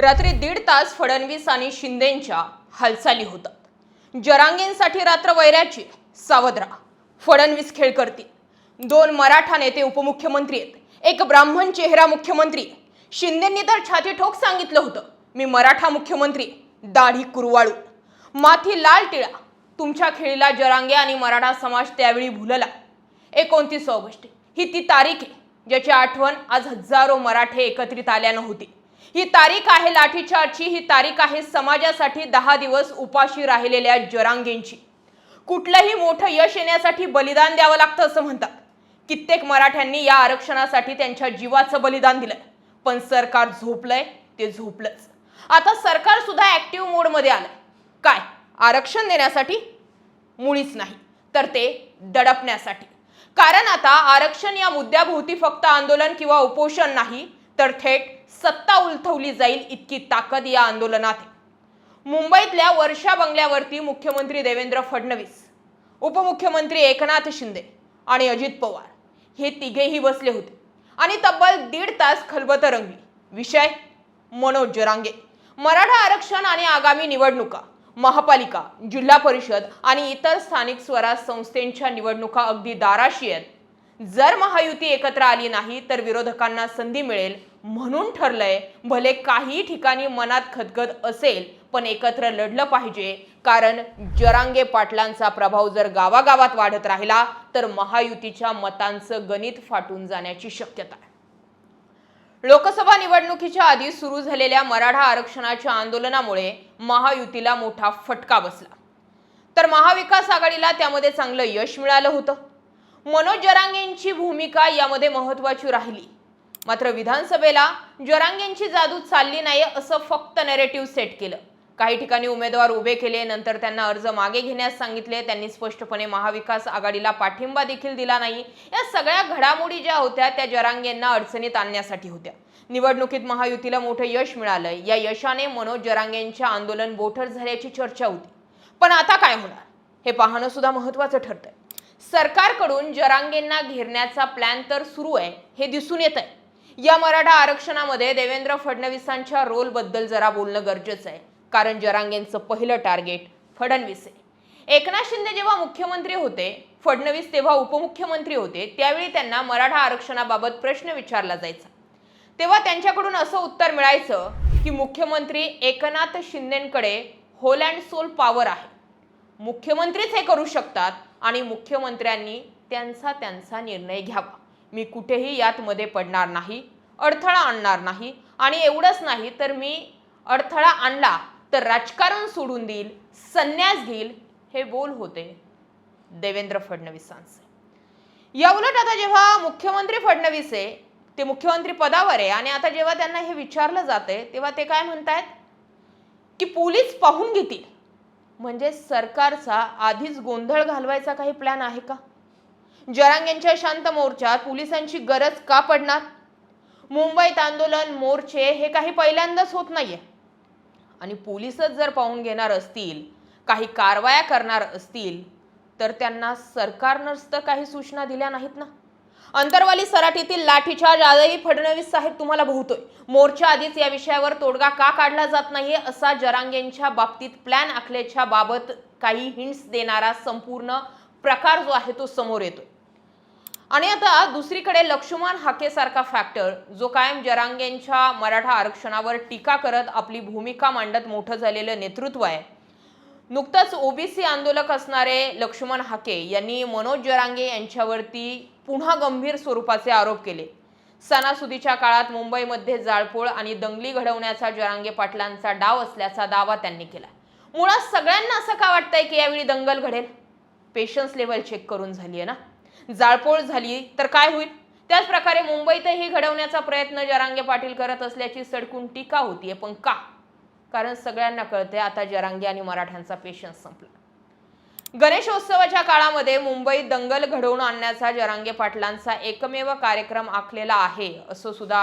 रात्री दीड तास फडणवीस आणि शिंदेंच्या हालचाली होतात. जरांगेंसाठी रात्र वैऱ्याची सावध राहा. फडणवीस खेळ करतील. दोन मराठा नेते उपमुख्यमंत्री आहेत. एक ब्राह्मण चेहरा मुख्यमंत्री शिंदेंनी तर छाती ठोक सांगितलं होतं. मी मराठा मुख्यमंत्री दाढी कुरवाळू. माथी लाल टिळा. तुमच्या खेळीला जरांगे आणि मराठा समाज त्यावेळी भुलला. एकोणतीस ऑगस्ट. ही ती तारीख आहे ज्याची आठवण आज हजारो मराठे एकत्रित आल्यानं होती. ही तारीख आहे लाठीचार्जची ही तारीख आहे समाजासाठी दहा दिवस उपाशी राहिलेल्या जरांगेंची. कुठलंही मोठं यश येण्यासाठी बलिदान द्यावं लागतं असं म्हणतात. कित्येक मराठ्यांनी या आरक्षणासाठी त्यांच्या जीवाचं बलिदान दिलंय पण सरकार झोपलंय ते झोपलंच. आता सरकार सुद्धा ऍक्टिव्ह मोडमध्ये आलंय. काय? आरक्षण देण्यासाठी मुळीच नाही तर ते दडपण्यासाठी. कारण आता आरक्षण या मुद्द्याभोवती फक्त आंदोलन किंवा उपोषण नाही तर थेट सत्ता उलथवली जाईल इतकी ताकद या आंदोलनात. आहे मुंबईतल्या वर्षा बंगल्यावरती मुख्यमंत्री देवेंद्र फडणवीस उपमुख्यमंत्री एकनाथ शिंदे आणि अजित पवार हे तिघेही बसले होते आणि तब्बल दीड तास खलबत रंगली. विषय मनोज जरांगे. मराठा आरक्षण आणि आगामी निवडणुका महापालिका जिल्हा परिषद आणि इतर स्थानिक स्वराज संस्थेच्या निवडणुका अगदी दाराशी आहेत जर महायुती एकत्र आली नाही तर विरोधकांना संधी मिळेल म्हणून ठरलंय भले काही ठिकाणी मनात खदखद असेल पण एकत्र लढलं पाहिजे. कारण जरांगे पाटलांचा प्रभाव जर गावागावात वाढत राहिला तर महायुतीच्या मतांचं गणित फाटून जाण्याची शक्यता आहे. लोकसभा निवडणुकीच्या आधी सुरू झालेल्या मराठा आरक्षणाच्या आंदोलनामुळे महायुतीला मोठा फटका बसला. तर महाविकास आघाडीला त्यामध्ये चांगलं यश मिळालं होतं. मनोज जरांगेंची भूमिका यामध्ये महत्वाची राहिली. मात्र विधानसभेला जरांगेंची जादू चालली नाही असं फक्त नेरेटिव्ह सेट केलं. काही ठिकाणी उमेदवार उभे केले नंतर त्यांना अर्ज मागे घेण्यास सांगितले. त्यांनी स्पष्टपणे महाविकास आघाडीला पाठिंबा देखील दिला नाही. या सगळ्या घडामोडी ज्या होत्या त्या जरांगेंना अडचणीत आणण्यासाठी होत्या. निवडणुकीत महायुतीला मोठं यश मिळालं. या यशाने मनोज जरांगेंच्या आंदोलन बोठर झाल्याची चर्चा होती. पण आता काय होणार? हे पाहणं सुद्धा महत्वाचं ठरतंय. सरकारकडून जरांगेंना घेरण्याचा प्लॅन तर सुरू आहे हे दिसून येत आहे या मराठा आरक्षणामध्ये देवेंद्र फडणवीसांच्या रोलबद्दल जरा बोलणं गरजेचं आहे. कारण जरांगेंचं पहिलं टार्गेट फडणवीस आहे. एकनाथ शिंदे जेव्हा मुख्यमंत्री होते फडणवीस तेव्हा उपमुख्यमंत्री होते त्यावेळी त्यांना मराठा आरक्षणाबाबत प्रश्न विचारला जायचा. तेव्हा त्यांच्याकडून असं उत्तर मिळायचं की मुख्यमंत्री एकनाथ शिंदेकडे होल अँड सोल पॉवर आहे. मुख्यमंत्रीच हे करू शकतात आणि मुख्यमंत्र्यांनी त्यांचा त्यांचा निर्णय घ्यावा. मी कुठेही यात मध्ये पडणार नाही अडथळा आणणार नाही आणि एवढंच नाही तर मी अडथळा आणला तर राजकारण सोडून देईल संन्यास घेईल हे बोल होते देवेंद्र फडणवीसांचे. याउलट आता जेव्हा मुख्यमंत्री फडणवीस आहे ते मुख्यमंत्री पदावर आहे आणि आता जेव्हा त्यांना हे विचारलं जाते तेव्हा ते काय म्हणतायत? की पोलीस पाहून घेतील. म्हणजे सरकारचा आधीच गोंधळ घालवायचा काही प्लॅन आहे का? जरांगेंच्या शांत मोर्चात पोलिसांची गरज का पडणार? मुंबईत आंदोलन मोर्चे हे काही पहिल्यांदाच होत नाहीये. आणि पोलिसच जर पाहून घेणार असतील काही कारवाया करणार असतील तर त्यांना सरकारनंच तर काही सूचना दिल्या नाहीत ना? अंतरवाली सराठीतील लाठीचार्ज आजही फडणवीस साहेब तुम्हाला भोवतोय. मोर्चा आधीच या विषयावर तोडगा का काढला जात नाहीये असा जरांगेंच्या बाबतीत प्लॅन आखल्याच्या बाबत काही हिंट्स देणारा संपूर्ण प्रकार जो आहे तो समोर येतो आणि आता दुसरीकडे लक्ष्मण हाकेसारखा फॅक्टर जो कायम जरांगेंच्या मराठा आरक्षणावर टीका करत आपली भूमिका मांडत मोठं झालेलं नेतृत्व आहे. नुकतंच ओबीसी आंदोलक असणारे लक्ष्मण हाके यांनी मनोज जरांगे यांच्यावरती पुन्हा गंभीर स्वरूपाचे आरोप केले. सणासुदीच्या काळात मुंबईमध्ये जाळपोळ आणि दंगली घडवण्याचा जरांगे पाटलांचा डाव असल्याचा दावा त्यांनी केला. मुळात सगळ्यांना असं का वाटतंय की यावेळी दंगल घडेल? पेशन्स लेवल चेक करून झाली आहे ना? जाळपोळ झाली तर काय होईल? त्याच प्रकारे मुंबईतही घडवण्याचा प्रयत्न जरांगे पाटील करत असल्याची सडकून टीका होतीये पण का? कारण सगळ्यांना कळते आता जरांगे आणि मराठ्यांचा पेशन्स संपला. गणेशोत्सवाच्या काळामध्ये मुंबईत दंगल घडवून आणण्याचा जरांगे पाटलांचा एकमेव कार्यक्रम आखलेला आहे असं सुद्धा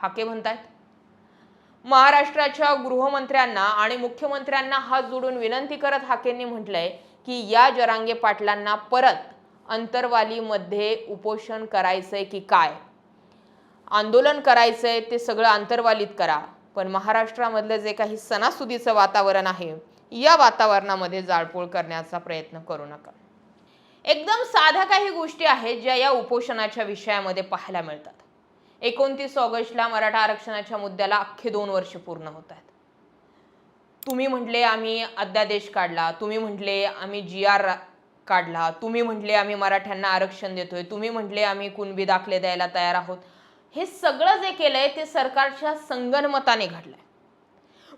हाके म्हणतात महाराष्ट्राच्या गृहमंत्र्यांना आणि मुख्यमंत्र्यांना हात जोडून विनंती करत हाकेंनी म्हटलंय की या जरांगे पाटलांना परत अंतरवालीमध्ये उपोषण करायचंय की काय? आंदोलन करायचंय ते सगळं अंतरवालीत करा. पण महाराष्ट्रामधलं जे काही सणासुदीचं वातावरण आहे या वातावरणामध्ये जाळपोळ करण्याचा प्रयत्न करू नका. एकदम साध्या काही गोष्टी आहेत ज्या या उपोषणाच्या विषयामध्ये पाहायला मिळतात. एकोणतीस ऑगस्टला मराठा आरक्षणाच्या मुद्द्याला अख्खे दोन वर्ष पूर्ण होत आहेत. तुम्ही म्हटले आम्ही अध्यादेश काढला तुम्ही म्हटले आम्ही जी आर काढला तुम्ही म्हटले आम्ही मराठ्यांना आरक्षण देतोय तुम्ही म्हटले आम्ही कुणबी दाखले द्यायला तयार आहोत. हे सगळं जे केलंय ते सरकारच्या संगनमताने घडलंय.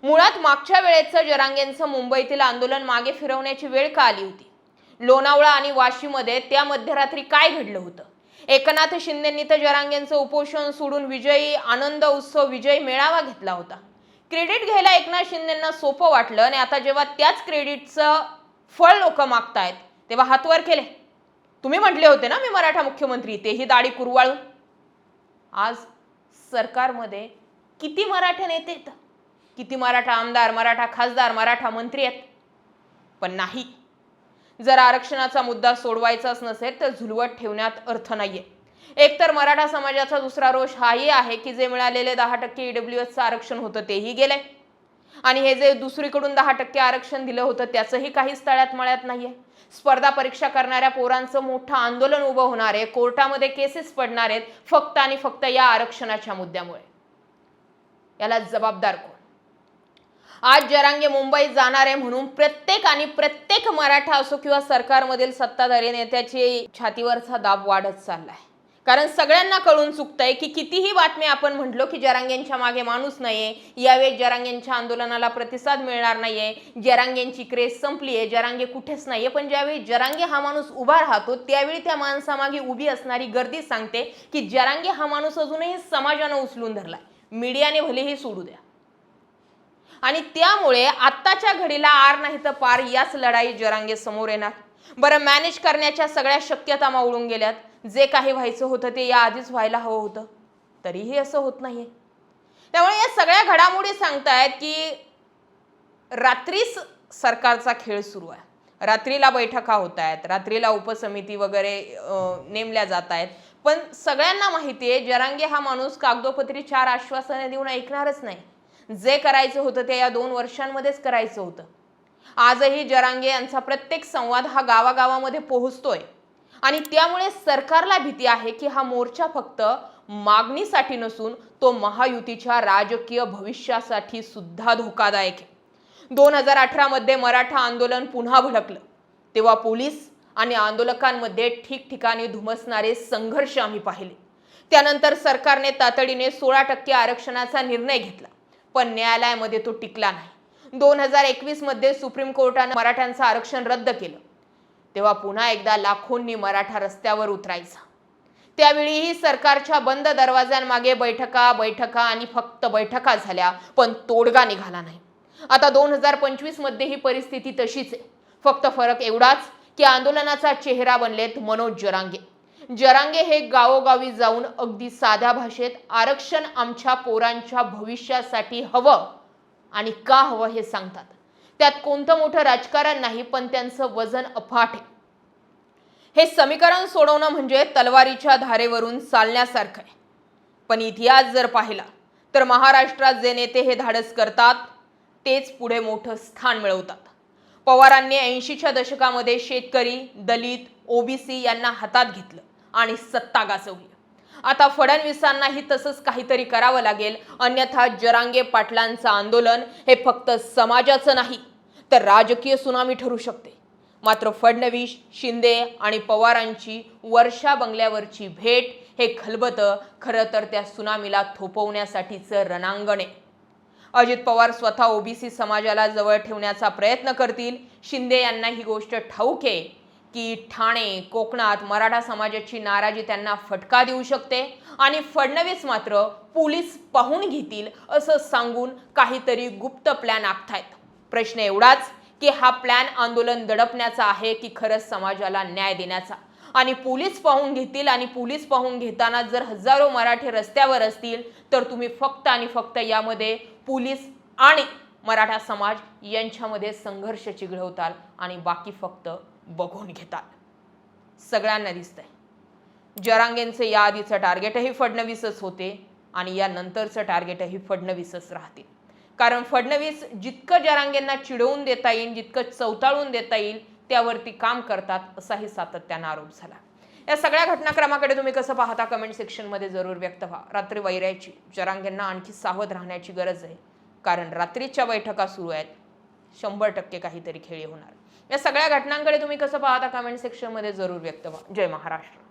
मुळात मागच्या वेळेचं जरांगेंचं मुंबईतील आंदोलन मागे फिरवण्याची वेळ का आली होती? लोणावळा आणि वाशीमध्ये त्या मध्यरात्री काय घडलं होतं? एकनाथ शिंदेंनी तर जरांगेंचं उपोषण सोडून विजयी आनंद उत्सव विजय मेळावा घेतला होता. क्रेडिट घ्यायला एकनाथ शिंदेंना सोपं वाटलं आणि आता जेव्हा त्याच क्रेडिटचं फळ लोक मागतायत तेव्हा हातवर केले. तुम्ही म्हटले होते ना मी मराठा मुख्यमंत्री तेही दाढी कुरवाळून. आज सरकारमध्ये किती मराठा नेते आहेत? किती मराठा आमदार मराठा खासदार मराठा मंत्री आहेत? पण नाही. जर आरक्षणाचा मुद्दा सोडवायचाच नसेल तर झुलवत ठेवण्यात अर्थ नाहीये. एकतर मराठा समाजाचा दुसरा रोष हाही आहे की जे मिळालेले दहा टक्के ईडब्ल्यू एसचं आरक्षण होतं तेही गेले आणि हे जे दुसरीकडून दहा टक्के आरक्षण दिलं होतं त्याचंही काहीच तळ्यात मळ्यात नाहीये. स्पर्धा परीक्षा करणाऱ्या पोरांचं मोठं आंदोलन उभं होणार आहे. कोर्टामध्ये केसेस पडणार आहेत फक्त आणि फक्त या आरक्षणाच्या मुद्द्यामुळे. याला जबाबदार कोण? आज जरांगे मुंबईत जाणार आहे म्हणून प्रत्येक आणि प्रत्येक मराठा असो किंवा सरकारमधील सत्ताधारी नेत्याची छातीवरचा दाब वाढत चाललाय. कारण सगळ्यांना कळून चुकतंय की कितीही बातमी आपण म्हटलो की जरांगेंच्या मागे माणूस नाहीये यावेळी जरांगेंच्या आंदोलनाला प्रतिसाद मिळणार नाहीये जरांगेंची क्रेज संपली आहे जरांगे कुठेच नाहीये. पण ज्यावेळी जरांगे हा माणूस उभा राहतो त्यावेळी त्या माणसामागे उभी असणारी गर्दी सांगते की जरांगे हा माणूस अजूनही समाजानं उचलून धरलाय. मीडियाने भलेही सोडू द्या. आणि त्यामुळे आत्ताच्या घडीला आर नाही तर पार याच लढाई जरांगे समोर येणार. बरं मॅनेज करण्याच्या सगळ्या शक्यता मावळून गेल्यात. जे काही व्हायचं होतं ते या आधीच व्हायला हवं होतं. तरीही असं होत नाहीये. त्यामुळे या सगळ्या घडामोडी सांगतायत की रात्रीच सरकारचा खेळ सुरू आहे. रात्रीला बैठका होत आहेत रात्रीला उपसमिती वगैरे नेमल्या जात आहेत पण सगळ्यांना माहिती आहे जरांगे हा माणूस कागदोपत्री चार आश्वासने देऊन ऐकणारच नाही. जे करायचं होतं ते या दोन वर्षांमध्येच करायचं होतं. आजही जरांगे यांचा प्रत्येक संवाद हा गावागावामध्ये पोहोचतोय. आणि त्यामुळे सरकारला भीती आहे की हा मोर्चा फक्त मागणीसाठी नसून तो महायुतीच्या राजकीय भविष्यासाठी सुद्धा धोकादायक आहे. दोन हजार अठरामध्ये मराठा आंदोलन पुन्हा भडकलं. तेव्हा पोलीस आणि आंदोलकांमध्ये ठिकठिकाणी धुमसणारे संघर्ष आम्ही पाहिले. त्यानंतर सरकारने तातडीने सोळा टक्के आरक्षणाचा निर्णय घेतला पण न्यायालयामध्ये तो टिकला नाही. दोन हजार एकवीसमध्ये सुप्रीम कोर्टानं मराठ्यांचं आरक्षण रद्द केलं. तेव्हा पुन्हा एकदा लाखोंनी मराठा रस्त्यावर उतरायचा. त्यावेळीही सरकारच्या बंद दरवाज्यांमागे बैठका बैठका आणि फक्त बैठका झाल्या पण तोडगा निघाला नाही. आता दोन हजार पंचवीसमध्ये ही परिस्थिती तशीच आहे. फक्त फरक एवढाच की आंदोलनाचा चेहरा बनलेत मनोज जरांगे. जरांगे हे गावोगावी जाऊन अगदी साध्या भाषेत आरक्षण आमच्या पोरांच्या भविष्यासाठी हवं आणि का हवं हे सांगतात. त्यात कोणतं मोठं राजकारण नाही पण त्यांचं वजन अफाट आहे. हे समीकरण सोडवणं म्हणजे तलवारीच्या धारेवरून चालण्यासारखं आहे. पण इतिहास जर पाहिला तर महाराष्ट्रात जे नेते हे धाडस करतात तेच पुढे मोठं स्थान मिळवतात. पवारांनी ऐंशीच्या दशकामध्ये शेतकरी दलित ओबीसी यांना हातात घेतलं आणि सत्ता गाजवली. आता फडणवीसांनाही तसंच काहीतरी करावं लागेल. अन्यथा जरांगे पाटलांचं आंदोलन हे फक्त समाजाचं नाही तर राजकीय सुनामी ठरू शकते. मात्र फडणवीस शिंदे आणि पवारांची वर्षा बंगल्यावरची भेट हे खलबतं खरं तर त्या सुनामीला थोपवण्यासाठीचं रणांगण आहे. अजित पवार स्वतः ओबीसी समाजाला जवळ ठेवण्याचा प्रयत्न करतील. शिंदे यांना ही गोष्ट ठाऊक आहे. की ठाणे कोकणात मराठा समाजाची नाराजी त्यांना फटका देऊ शकते आणि फडणवीस मात्र पोलीस पाहून घेतील असं सांगून काहीतरी गुप्त प्लॅन आखतायत. प्रश्न एवढाच की हा प्लॅन आंदोलन दडपण्याचा आहे की खरंच समाजाला न्याय देण्याचा? आणि पोलीस पाहून घेतील आणि पोलीस पाहून घेताना जर हजारो मराठे रस्त्यावर असतील तर तुम्ही फक्त आणि फक्त यामध्ये पोलीस आणि मराठा समाज यांच्यामध्ये संघर्ष चिघळवताल आणि बाकी फक्त बघून घेतात. सगळ्यांना दिसतंय. जरांगेंचे या आधीचं टार्गेटही फडणवीसच होते आणि यानंतरचं टार्गेटही फडणवीसच राहतील. कारण फडणवीस जितकं जरांगेंना चिडवून देता येईल जितकं चवताळून देता येईल त्यावरती काम करतात असाही सातत्यानं आरोप झाला. या सगळ्या घटनाक्रमाकडे तुम्ही कसं पाहता कमेंट सेक्शनमध्ये जरूर व्यक्त व्हा. रात्री वैरायची जरांगेंना आणखी सावध राहण्याची गरज आहे. कारण रात्रीच्या बैठका सुरू आहेत. शंभर टक्के काहीतरी खेळी होणार. या सगळ्या घटनांकडे तुम्ही कसं पाहता कमेंट सेक्शनमध्ये जरूर व्यक्त व्हा. जय महाराष्ट्र.